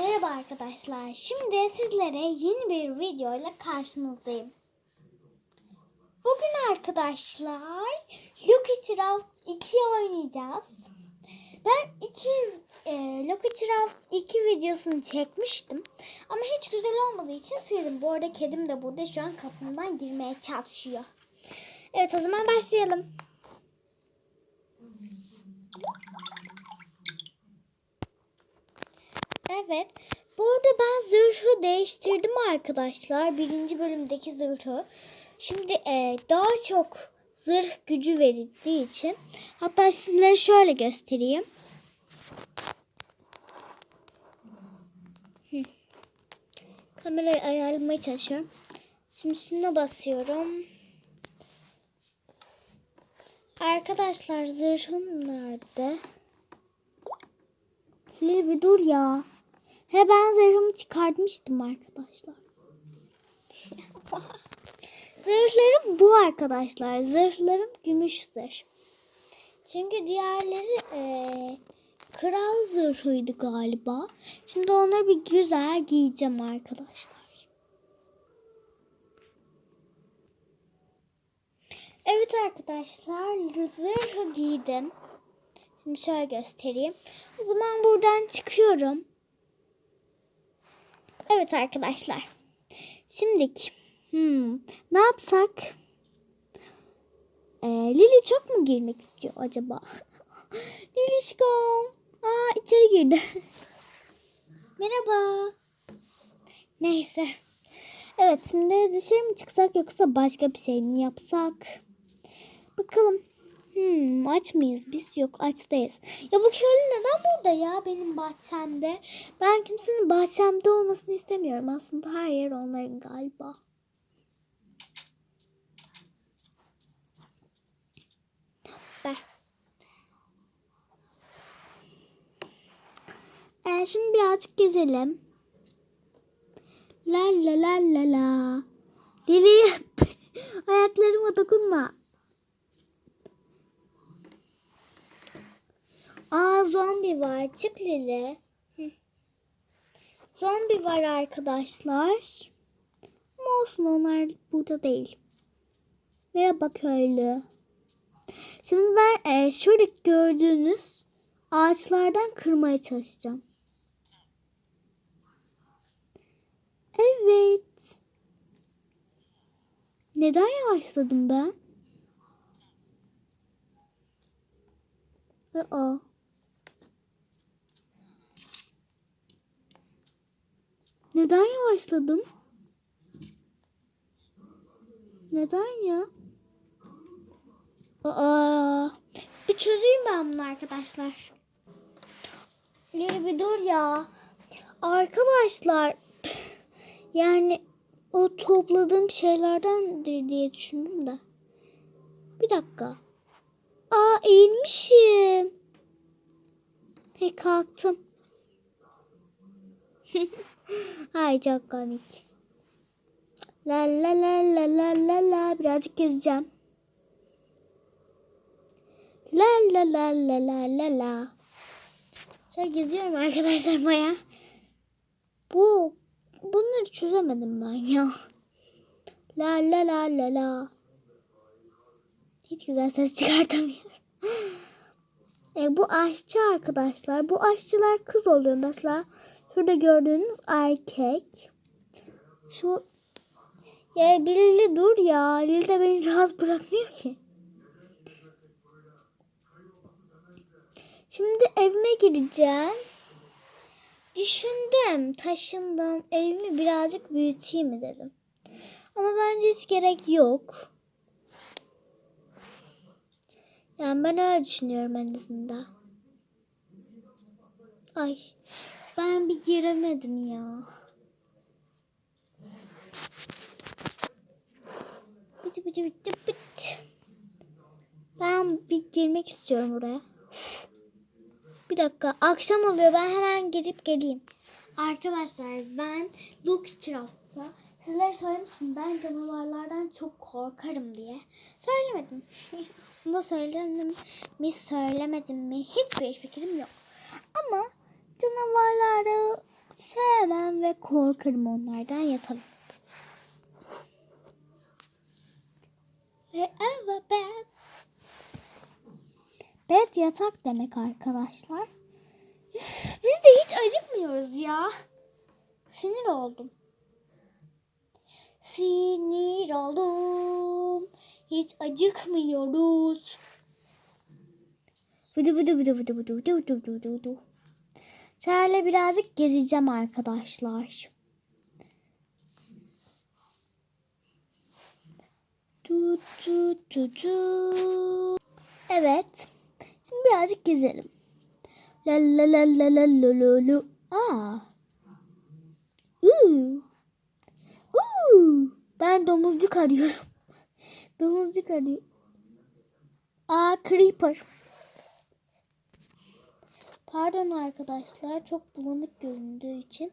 Merhaba arkadaşlar. Şimdi sizlere yeni bir video ile karşınızdayım. Bugün arkadaşlar Lucky Craft 2 oynayacağız. Ben iki e, Lucky Craft 2 videosunu çekmiştim. Ama hiç güzel olmadığı için sildim. Bu arada kedim de burada şu an kapımdan girmeye çalışıyor. Evet o zaman başlayalım. Evet. Bu arada ben zırhı değiştirdim arkadaşlar. Birinci bölümdeki zırhı. Şimdi e, daha çok zırh gücü verildiği için. Hatta sizlere şöyle göstereyim. Hı. Kamerayı ayarlamaya çalışıyorum. Şimdi şuna basıyorum. Arkadaşlar zırhım nerede? Lil bir dur ya. He ben zırhımı çıkartmıştım arkadaşlar. Zırhlarım bu arkadaşlar. Zırhlarım gümüş zırh. Çünkü diğerleri eee, kral zırhıydı galiba. Şimdi onları bir güzel giyeceğim arkadaşlar. Evet arkadaşlar zırhı giydim. Şimdi şöyle göstereyim. O zaman buradan çıkıyorum. Evet arkadaşlar. Şimdilik hmm, ne yapsak? Ee, Lili çok mu girmek istiyor acaba? Lilişkom. Aa içeri girdi. Merhaba. Neyse. Evet şimdi dışarı mı çıksak yoksa başka bir şey mi yapsak? Bakalım. Hmm, aç mıyız biz? Yok aç değiliz. Ya bu köylü neden burada ya benim bahçemde? Ben kimsenin bahçemde olmasını istemiyorum. Aslında her yer onların galiba. Be. Ee, şimdi birazcık gezelim. La la la la la. Lili ayaklarıma dokunma. Aa zombi var. Çık Lili. Zombi var arkadaşlar. Ama olsun onlar burada değil. Merhaba köylü. Şimdi ben e, şuradaki gördüğünüz ağaçlardan kırmaya çalışacağım. Evet. Neden yavaşladım ben? Aa. Neden yavaşladım? Neden ya? Aa, bir çözeyim ben bunu arkadaşlar. Lili bir dur ya. Arkadaşlar yani o topladığım şeylerdendir diye düşündüm de. Bir dakika. Aa eğilmişim. He kalktım. Ay çok komik. La la la la la la la birazcık gezeceğim. La la la la la la la. Şöyle geziyorum arkadaşlar baya. Bu bunları çözemedim ben ya. La la la la la. Hiç güzel ses çıkartamıyorum. E, bu aşçı arkadaşlar. Bu aşçılar kız oluyor mesela. Şurada gördüğünüz erkek. Şu ya Lili dur ya. Lili de beni rahat bırakmıyor ki. Şimdi evime gireceğim. Düşündüm, taşındım. Evimi birazcık büyüteyim mi dedim. Ama bence hiç gerek yok. Yani ben öyle düşünüyorum en azından. Ay ben bir giremedim ya. Bıcı bıcı bıcı bıcı. Ben bir girmek istiyorum buraya. Bir dakika akşam oluyor ben hemen girip geleyim. Arkadaşlar ben Luke Craft'ta sizlere söylemiştim ben canavarlardan çok korkarım diye. Söylemedim. Aslında söyledim mi söylemedim mi hiçbir fikrim yok. Ama canavarları sevmem ve korkarım onlardan yatalım. Ve evet bed. Bed yatak demek arkadaşlar. Biz de hiç acıkmıyoruz ya. Sinir oldum. Sinir oldum. Hiç acıkmıyoruz. Vıdı vıdı vıdı vıdı vıdı vıdı vıdı vıdı vıdı Şöyle birazcık gezeceğim arkadaşlar. Tu tu tu tu. Evet. Şimdi birazcık gezelim. La la la la la la la la. Aa. Uuu. Uuu. Ben domuzcuk arıyorum. domuzcuk arıyorum. Aa creeper. Pardon arkadaşlar çok bulanık göründüğü için.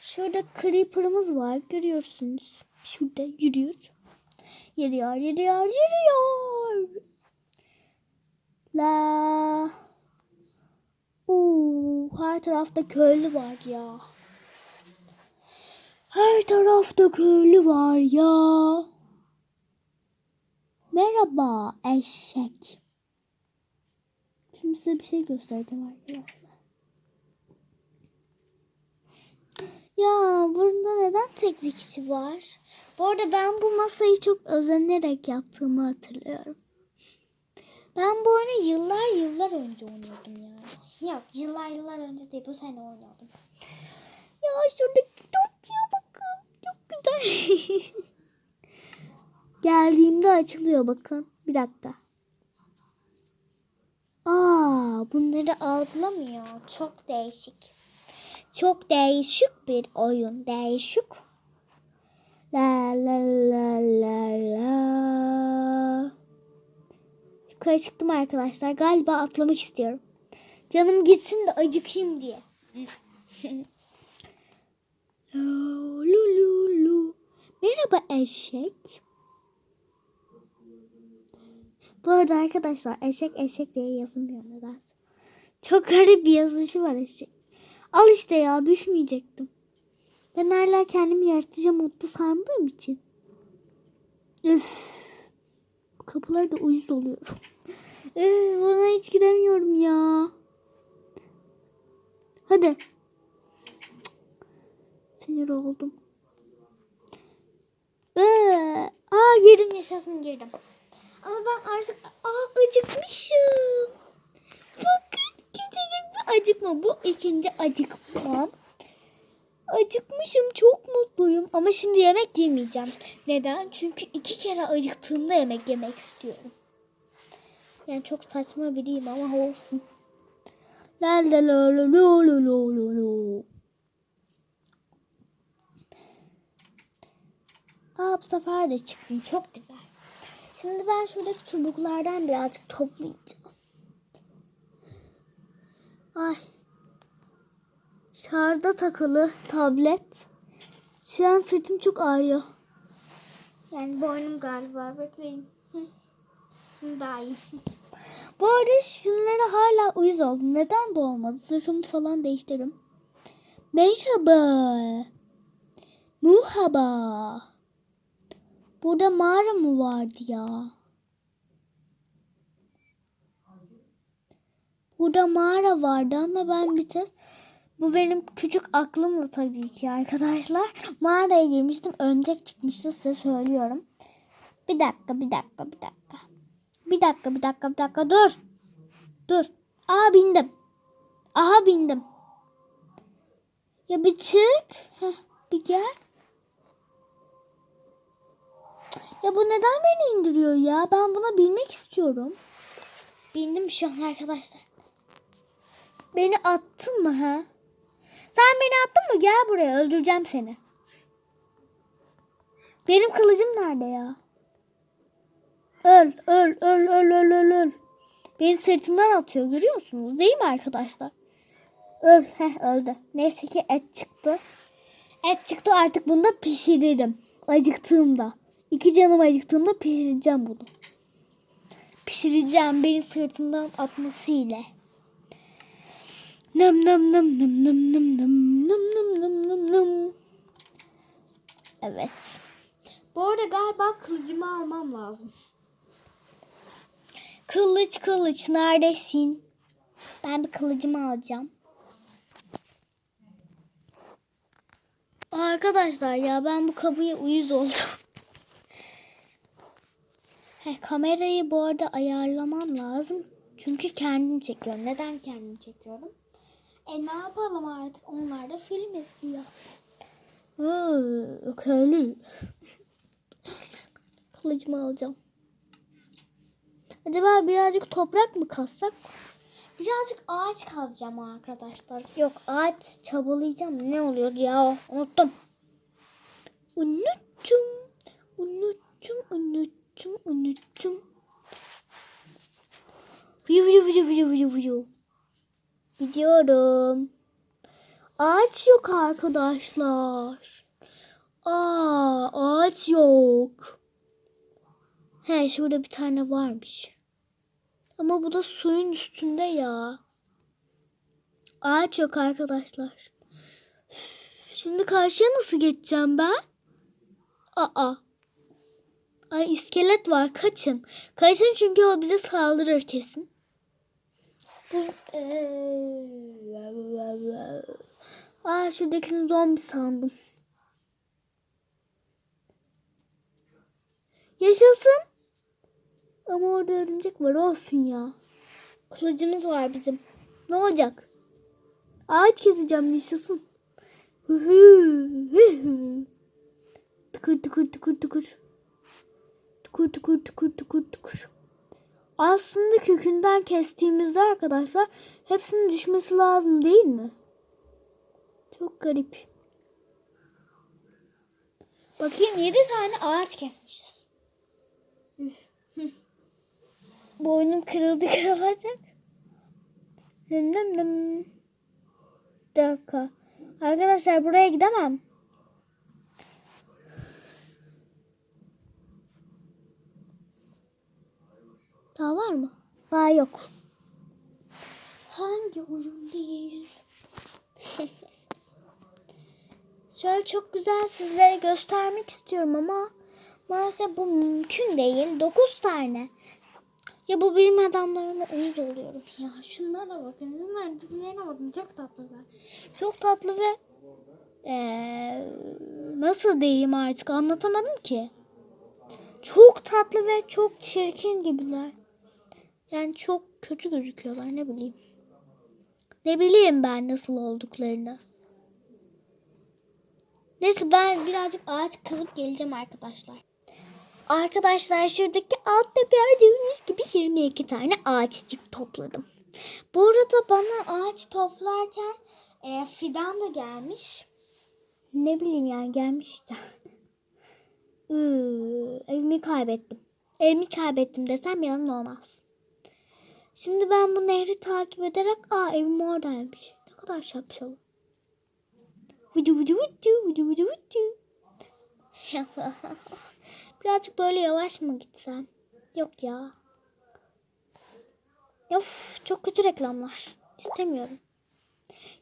Şurada creeper'ımız var görüyorsunuz. Şurada yürüyor. Yürüyor, yürüyor, yürüyor. La. Oo, her tarafta köylü var ya. Her tarafta köylü var ya. Merhaba eşek. Şimdi size bir şey göstereceğim arkadaşlar. Ya burada neden tek bir kişi var? Bu arada ben bu masayı çok özenerek yaptığımı hatırlıyorum. Ben bu oyunu yıllar yıllar önce oynuyordum ya. Yok yıllar yıllar önce değil bu sene oynuyordum. Ya şuradaki dörtçüye bakın. Çok güzel. Geldiğimde açılıyor bakın. Bir dakika. Aa, bunları algılamıyor. Çok değişik. Çok değişik bir oyun. Değişik. La la la la la. Yukarı çıktım arkadaşlar. Galiba atlamak istiyorum. Canım gitsin de acıkayım diye. Lu lu lu lu. Merhaba eşek. Bu arada arkadaşlar eşek eşek diye yazılmıyor neden? Çok garip bir yazışı var eşek. Al işte ya düşmeyecektim. Ben hala kendimi yaratıcı modda sandığım için. Üf. Bu kapılarda uyuz oluyorum. Üf, buna hiç giremiyorum ya. Hadi. Cık. Sinir oldum. Ee, aa girdim yaşasın girdim. Ama ben artık aa acıkmışım. Bakın küçücük bir acıkma. Bu ikinci acıkmam. Acıkmışım çok mutluyum ama şimdi yemek yemeyeceğim. Neden? Çünkü iki kere acıktığımda yemek yemek istiyorum. Yani çok saçma biriyim ama olsun. La la la la la la la la Aa bu sefer de çıktım çok güzel. Şimdi ben şuradaki çubuklardan birazcık toplayacağım. Ay. Şarjda takılı tablet. Şu an sırtım çok ağrıyor. Yani boynum galiba. Bekleyin. Şimdi daha iyi. Bu arada şunlara hala uyuz oldum. Neden de olmadı? Zırhımı falan değiştiririm. Merhaba. Muhaba. Burada mağara mı vardı ya? Burada mağara vardı ama ben bir tek bu benim küçük aklımla tabii ki arkadaşlar. Mağaraya girmiştim. Örümcek çıkmıştı size söylüyorum. Bir dakika, bir dakika, bir dakika. Bir dakika, bir dakika, bir dakika. Dur. Dur. Aha bindim. Aha bindim. Ya bir çık. Heh, bir gel. Ya bu neden beni indiriyor ya? Ben buna binmek istiyorum. Bindim şu an arkadaşlar. Beni attın mı ha? Sen beni attın mı? Gel buraya öldüreceğim seni. Benim kılıcım nerede ya? Öl, öl, öl, öl, öl, öl, öl. Beni sırtından atıyor görüyor musunuz? Değil mi arkadaşlar? Öl, heh öldü. Neyse ki et çıktı. Et çıktı artık bunu da pişiririm. Acıktığımda. İki canım acıktığımda pişireceğim bunu. Pişireceğim beni sırtından atması ile. Nam nam nam nam nam nam nam nam nam Evet. Bu arada galiba kılıcımı almam lazım. Kılıç kılıç neredesin? Ben bir kılıcımı alacağım. Arkadaşlar ya ben bu kabıya uyuz oldum. He, kamerayı bu arada ayarlamam lazım. Çünkü kendim çekiyorum. Neden kendim çekiyorum? E ne yapalım artık? Onlar da film izliyor. Köylü. Kılıcımı alacağım. Acaba birazcık toprak mı kazsak? Birazcık ağaç kazacağım arkadaşlar. Yok ağaç çabalayacağım. Ne oluyor ya? Unuttum. Unuttum. Unuttum. Unuttum. Unuttum. Vuyu vuyu vuyu vuyu vuyu vuyu. Gidiyorum. Ağaç yok arkadaşlar. Aa, ağaç yok. He şurada bir tane varmış. Ama bu da suyun üstünde ya. Ağaç yok arkadaşlar. Şimdi karşıya nasıl geçeceğim ben? Aa. Ay iskelet var kaçın. Kaçın çünkü o bize saldırır kesin. Bu... Aa şuradakini zombi sandım. Yaşasın. Ama orada örümcek var olsun ya. Kılıcımız var bizim. Ne olacak? Ağaç keseceğim yaşasın. Hı hı, hı hı. Tıkır tıkır tıkır tıkır. Tıkır tıkır tıkır tıkır tıkır. Aslında kökünden kestiğimizde arkadaşlar hepsinin düşmesi lazım değil mi? Çok garip. Bakayım 7 tane ağaç kesmişiz. Boynum kırıldı kırılacak. Nım nım nım. Dakika. Arkadaşlar buraya gidemem. Daha var mı? Daha yok. Hangi oyun değil? Şöyle çok güzel sizlere göstermek istiyorum ama maalesef bu mümkün değil. 9 tane. Ya bu bilim adamlarına uyuz oluyorum ya. Şunlara bakın. Şunların tiplerine bakın. Çok tatlılar. Çok tatlı ve eee, nasıl diyeyim artık anlatamadım ki. Çok tatlı ve çok çirkin gibiler. Yani çok kötü gözüküyorlar ne bileyim. Ne bileyim ben nasıl olduklarını. Neyse ben birazcık ağaç kazıp geleceğim arkadaşlar. Arkadaşlar şuradaki altta gördüğünüz gibi 22 tane ağaçcık topladım. Bu arada bana ağaç toplarken e, fidan da gelmiş. Ne bileyim yani gelmiş işte. Iıı, evimi kaybettim. Evimi kaybettim desem yalan olmaz. Şimdi ben bu nehri takip ederek aa evim oradaymış. Ne kadar şapşalım. Vıdı vıdı vıdı vıdı vıdı vıdı. Birazcık böyle yavaş mı gitsem? Yok ya. Of çok kötü reklamlar. İstemiyorum.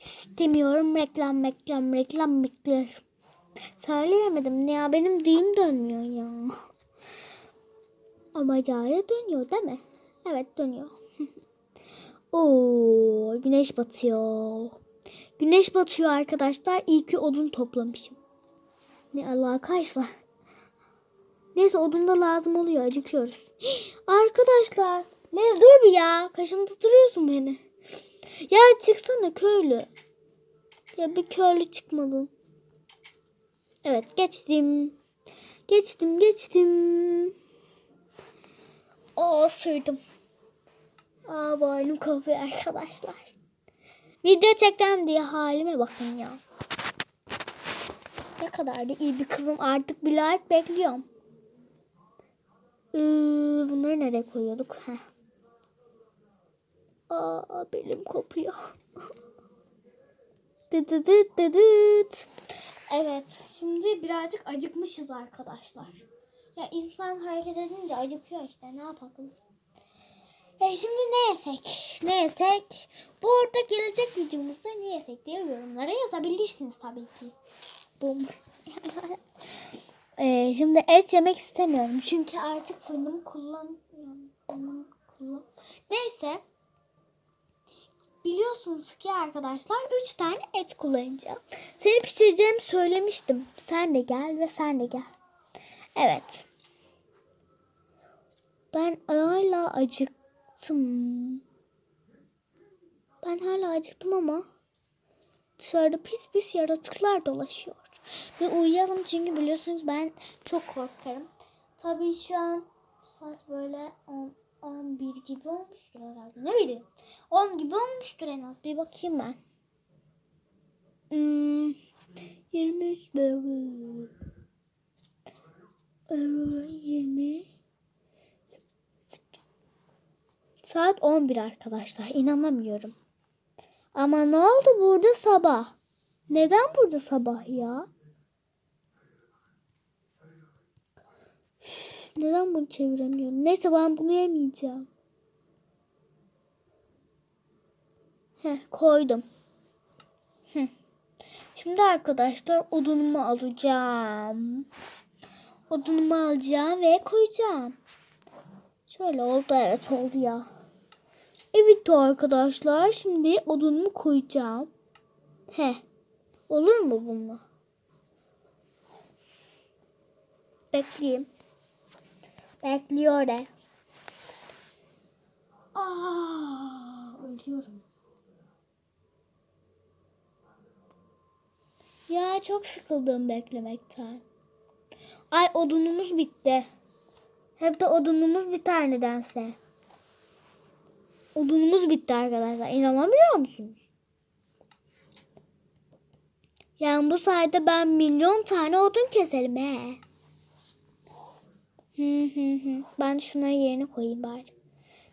İstemiyorum reklam reklam reklam reklam. Söyleyemedim ya benim dilim dönmüyor ya. Ama acayip dönüyor değil mi? Evet dönüyor. Oo güneş batıyor. Güneş batıyor arkadaşlar. İyi ki odun toplamışım. Ne alakaysa. Neyse odun da lazım oluyor. Acıkıyoruz. Arkadaşlar. Ne dur bir ya. Kaşındı duruyorsun beni. Ya çıksana köylü. Ya bir köylü çıkmadın. Evet geçtim. Geçtim geçtim. Oo sürdüm. Aa boynum kopuyor arkadaşlar. Video çekeceğim diye halime bakın ya. Ne kadar da iyi bir kızım artık bir like bekliyorum. Ee, bunları nereye koyuyorduk? Heh. Aa belim kopuyor. Dıt dıt dıt dıt. Evet şimdi birazcık acıkmışız arkadaşlar. Ya insan hareket edince acıkıyor işte ne yapalım. E şimdi ne yesek? Ne yesek? Bu arada gelecek videomuzda ne yesek diye yorumlara yazabilirsiniz tabii ki. Bum. Ee, şimdi et yemek istemiyorum. Çünkü artık fırınımı kullanmıyorum. Kullan... Neyse. Biliyorsunuz ki arkadaşlar 3 tane et kullanacağım. Seni pişireceğimi söylemiştim. Sen de gel ve sen de gel. Evet. Ben hala acıktım. Ben hala acıktım ama dışarıda pis pis yaratıklar dolaşıyor. Ve uyuyalım çünkü biliyorsunuz ben çok korkarım. Tabii şu an saat böyle 10, 11 gibi olmuştur herhalde. Ne bileyim. 10 gibi olmuştur en az. Bir bakayım ben. Hmm, 23 böyle. Ee, 20 Saat 11 arkadaşlar. İnanamıyorum. Ama ne oldu burada sabah? Neden burada sabah ya? Neden bunu çeviremiyorum? Neyse ben bunu yemeyeceğim. Heh, koydum. Şimdi arkadaşlar odunumu alacağım. Odunumu alacağım ve koyacağım. Şöyle oldu evet oldu ya. Evet arkadaşlar şimdi odunumu koyacağım. He. Olur mu bununla? Bekleyeyim. Bekliyor. Aa, ölüyorum. Ya çok sıkıldım beklemekten. Ay odunumuz bitti. Hep de odunumuz biter nedense. Odunumuz bitti arkadaşlar. İnanabiliyor musunuz? Yani bu sayede ben milyon tane odun keserim he. Hı hı hı. Ben şunları yerine koyayım bari.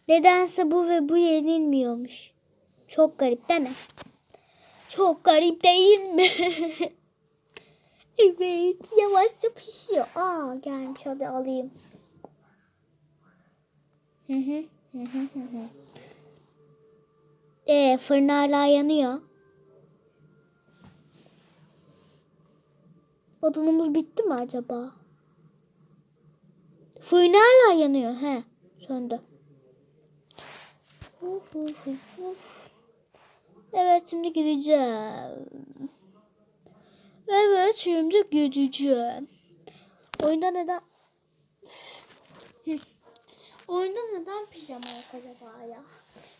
Nedense bu ve bu yenilmiyormuş. Çok garip değil mi? Çok garip değil mi? evet yavaşça pişiyor. Aa gelmiş hadi alayım. Hı hı hı hı hı Ee, fırın hala yanıyor. Odunumuz bitti mi acaba? Fırın hala yanıyor. He, söndü. Evet şimdi gideceğim. Evet şimdi gideceğim. Oyunda neden... Oyunda neden pijama yok acaba ya?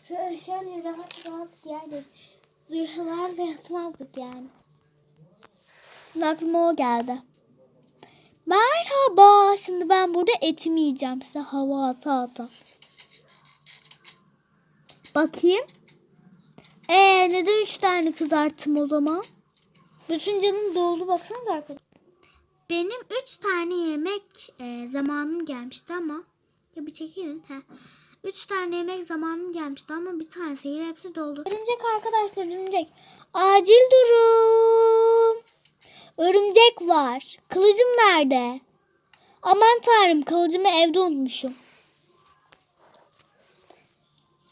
Şöyle şöyle rahat rahat giyerdik. Zırhlarla yatmazdık yani. Şimdi aklıma o geldi. Merhaba. Şimdi ben burada etimi yiyeceğim size hava ata ata. Bakayım. Ee neden üç tane kızarttım o zaman? Bütün canım doldu baksanıza arkadaşlar. Benim üç tane yemek e, zamanım gelmişti ama ya bir çekilin. He. Üç tane yemek zamanım gelmişti ama bir tanesiyle hepsi doldu. Örümcek arkadaşlar örümcek. Acil durum. Örümcek var. Kılıcım nerede? Aman tanrım kılıcımı evde unutmuşum.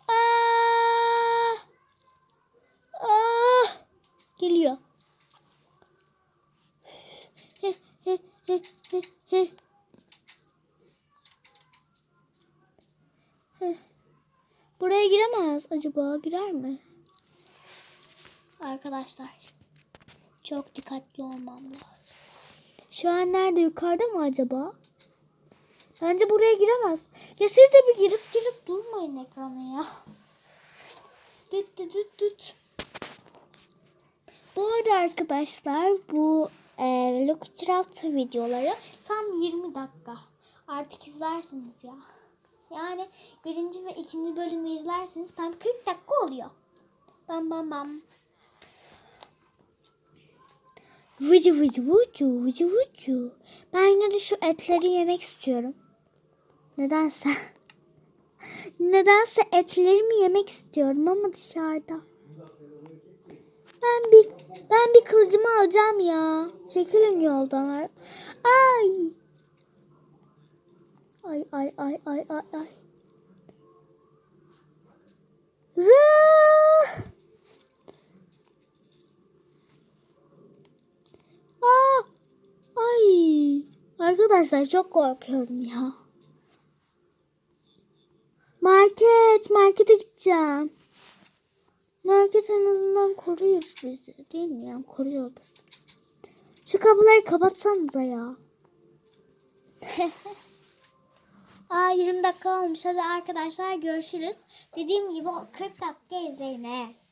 Aa! Aa! Geliyor. Buraya giremez acaba girer mi? Arkadaşlar çok dikkatli olmam lazım. Şu an nerede yukarıda mı acaba? Bence buraya giremez. Ya siz de bir girip girip durmayın ekrana ya. Düt düt düt düt. Bu arada arkadaşlar bu e, Lookcraft videoları tam 20 dakika. Artık izlersiniz ya. Yani birinci ve ikinci bölümü izlerseniz tam 40 dakika oluyor. Bam bam bam. Vıcı vıcı vıcı vıcı vıcı. Ben yine de şu etleri yemek istiyorum. Nedense. Nedense etlerimi yemek istiyorum ama dışarıda. Ben bir ben bir kılıcımı alacağım ya. Çekilin yoldan. Ay. Ay ay ay ay ay ay. Zıh! Aa! Arkadaşlar çok korkuyorum ya. Market, markete gideceğim. Market en azından koruyur bizi. Değil mi ya? Koruyordur. Şu kapıları kapatsanıza ya. Aa 20 dakika olmuş. Hadi arkadaşlar görüşürüz. Dediğim gibi o 40 dakika izleyin. he.